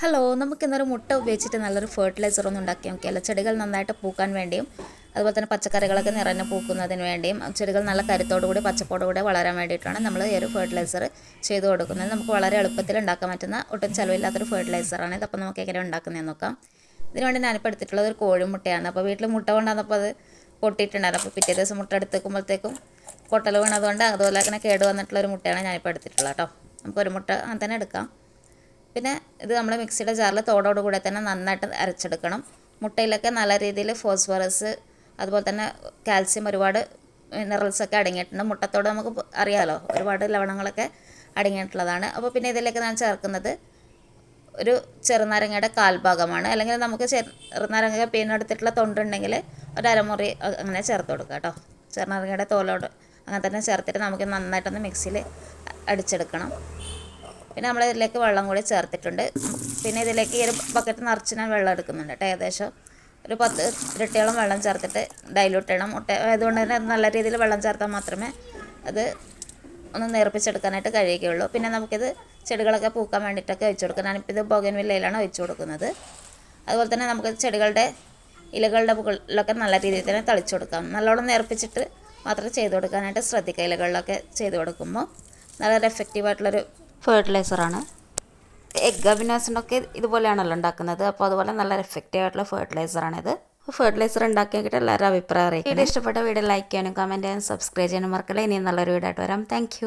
Hello നമുക്ക് ഇന്നൊരു മുട്ട ഉപയോഗിച്ചിട്ട് നല്ലൊരു ഫെർട്ടിലൈസർ ഒന്ന് ഉണ്ടാക്കി നോക്കിയാലോ? ചെടികൾ നന്നായിട്ട് പൂക്കാൻ വേണ്ടിയും അതുപോലെ തന്നെ പച്ചക്കറികളൊക്കെ നിറഞ്ഞ് പൂക്കുന്നതിന് വേണ്ടിയും ചെടികൾ നല്ല കരുത്തോടുകൂടി പച്ചപ്പോടുകൂടി വളരാൻ വേണ്ടിയിട്ടാണ് നമ്മൾ ഈ ഒരു ഫെർട്ടിലൈസർ ചെയ്ത് കൊടുക്കുന്നത്. നമുക്ക് വളരെ എളുപ്പത്തിൽ ഉണ്ടാക്കാൻ പറ്റുന്ന ഒട്ടും ചിലവില്ലാത്തൊരു ഫെർട്ടിലൈസറാണ് ഇതപ്പോൾ നമുക്ക് എങ്ങനെ ഉണ്ടാക്കുന്നതെന്ന് നോക്കാം. ഇതിന് വേണ്ടി ഞാനിപ്പോൾ എടുത്തിട്ടുള്ളത് ഒരു കോഴിമുട്ടയാണ് അപ്പോൾ വീട്ടിൽ മുട്ട കൊണ്ടുവന്നപ്പോൾ അത് പൊട്ടിയിട്ടുണ്ടായിരുന്നു. അപ്പോൾ പിറ്റേ ദിവസം മുട്ട എടുത്തേക്കുമ്പോഴത്തേക്കും പൊട്ടൽ വീണതുകൊണ്ട് അതുപോലെ അങ്ങനെ കേട് വന്നിട്ടുള്ള ഒരു മുട്ടയാണ് ഞാനിപ്പോൾ എടുത്തിട്ടുള്ളത് കേട്ടോ. നമുക്ക് ഒരു മുട്ട അങ്ങനെ തന്നെ എടുക്കാം. പിന്നെ ഇത് നമ്മൾ മിക്സിയുടെ ജാറിൽ തോടോട് കൂടെ തന്നെ നന്നായിട്ട് അരച്ചെടുക്കണം. മുട്ടയിലൊക്കെ നല്ല രീതിയിൽ ഫോസ്ഫറസ് അതുപോലെ തന്നെ കാൽസ്യം ഒരുപാട് മിനറൽസ് ഒക്കെ അടങ്ങിയിട്ടുണ്ട്. മുട്ടത്തോട് നമുക്ക് അറിയാമല്ലോ ഒരുപാട് ലവണങ്ങളൊക്കെ അടങ്ങിയിട്ടുള്ളതാണ്. അപ്പോൾ പിന്നെ ഇതിലേക്ക് ഞാൻ ചേർക്കുന്നത് ഒരു ചെറുനാരങ്ങയുടെ കാൽഭാഗമാണ്. അല്ലെങ്കിൽ നമുക്ക് ചെറുനാരങ്ങ പിന്നെടുത്തിട്ടുള്ള തൊണ്ടുണ്ടെങ്കിൽ ഒരു അരമുറി അങ്ങനെ ചേർത്ത് കൊടുക്കുക കേട്ടോ. ചെറുനാരങ്ങയുടെ തോലോട് അങ്ങനെ തന്നെ ചേർത്തിട്ട് നമുക്ക് നന്നായിട്ടൊന്ന് മിക്സിയിൽ അടിച്ചെടുക്കണം. പിന്നെ നമ്മൾ ഇതിലേക്ക് വെള്ളം കൂടി ചേർത്തിട്ടുണ്ട്. പിന്നെ ഇതിലേക്ക് ഈ ഒരു ബക്കറ്റ് നിറച്ച് ഞാൻ വെള്ളം എടുക്കുന്നുണ്ട് കേട്ടോ ഏകദേശം. ഒരു പത്ത് ഇരട്ടിയോളം വെള്ളം ചേർത്തിട്ട് ഡൈലൂട്ട് ചെയ്യണം. മുട്ട അതുകൊണ്ട് തന്നെ നല്ല രീതിയിൽ വെള്ളം ചേർത്താൽ മാത്രമേ അത് ഒന്ന് നേർപ്പിച്ചെടുക്കാനായിട്ട് കഴിയുകയുള്ളൂ. പിന്നെ നമുക്കിത് ചെടികളൊക്കെ പൂക്കാൻ വേണ്ടിയിട്ടൊക്കെ ഒഴിച്ചു കൊടുക്കാം. ഞാനിപ്പോൾ ഇത് ബോഗൻവില്ലയിലാണ് ഒഴിച്ചു കൊടുക്കുന്നത്. അതുപോലെ തന്നെ നമുക്ക് ചെടികളുടെ ഇലകളുടെ മുകളിലൊക്കെ നല്ല രീതിയിൽ തന്നെ തളിച്ചു കൊടുക്കാം. നല്ലോണം നേർപ്പിച്ചിട്ട് മാത്രം ചെയ്ത് കൊടുക്കാനായിട്ട് ശ്രദ്ധിക്കുക. ഇലകളിലൊക്കെ ചെയ്ത് കൊടുക്കുമ്പോൾ നല്ലൊരു എഫക്റ്റീവായിട്ടുള്ളൊരു ഫെർട്ടിലൈസറാണ്. എഗ് അവിനാസിനൊക്കെ ഇതുപോലെയാണല്ലോ ഉണ്ടാക്കുന്നത്. അപ്പോൾ അതുപോലെ നല്ല എഫക്റ്റീവ് ആയിട്ടുള്ള ഇത് ഫെർട്ടിലൈസർ ഉണ്ടാക്കിയിട്ട് എല്ലാവരും അഭിപ്രായം അറിയിക്കും വീഡിയോ ഇഷ്ടപ്പെട്ട വീഡിയോ ലൈക്ക് ചെയ്യാനും കമന്റ് ചെയ്യാനും സബ്സ്ക്രൈബ് ചെയ്യാനും മറക്കില്ല. ഇനിയും നല്ലൊരു വീഡിയോ ആയിട്ട് വരാം താങ്ക്